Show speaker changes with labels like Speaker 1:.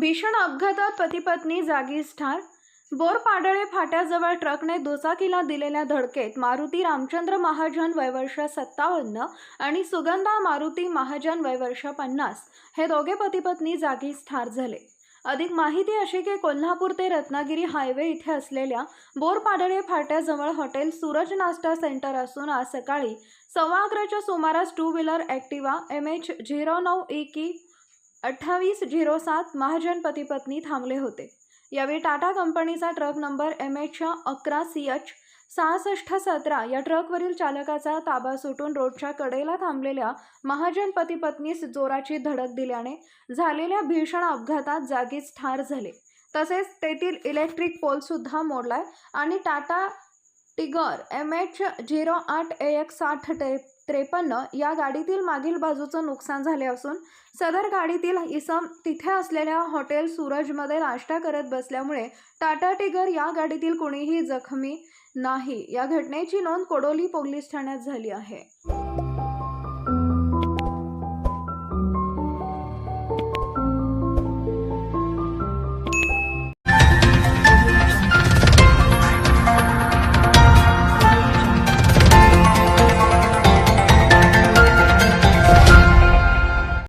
Speaker 1: भीषण अपघातात पती पत्नी जागीच ठार. बोरपाडळे फाट्याजवळ ट्रकने दुचाकीला दिलेल्या धडकेत मारुती रामचंद्र महाजन वयवर्ष सत्तावन्न आणि सुगंधा मारुती महाजन वयवर्ष पन्नास हे दोघे पती पत्नी जागीच ठार झाले. अधिक माहिती अशी की कोल्हापूर ते रत्नागिरी हायवे इथे असलेल्या बोरपाडळे फाट्याजवळ हॉटेल सूरज नाश्ता सेंटर असून आज सकाळी सव्वा अकराच्या सुमारास two wheeler Activa M H zero नऊ ई की अठ्ठावीस झिरो सात महाजन पतीपत्नी थांबले होते. यावेळी टाटा कंपनीचा ट्रक नंबर एम एच अकरा सी एच सहासष्ट सतरा या ट्रकवरील चालकाचा ताबा सुटून रोडच्या कडेला थांबलेल्या महाजन पतीपत्नीस जोराची धडक दिल्याने झालेल्या भीषण अपघातात जागीच ठार झाले. तसेच तेथील इलेक्ट्रिक पोलसुद्धा मोडलाय आणि Tata Tigor M H zero आठ ए एक साठ टे त्रेपन्न या गाडीतील मागील बाजूचं नुकसान झाले असून सदर गाडीतील इसम तिथे असलेल्या हॉटेल सूरजमध्ये नाश्ता करत बसल्यामुळे टाटा टिगर या गाडीतील कुणीही जखमी नाही. या घटनेची नोंद कोडोली पोलीस ठाण्यात झाली आहे.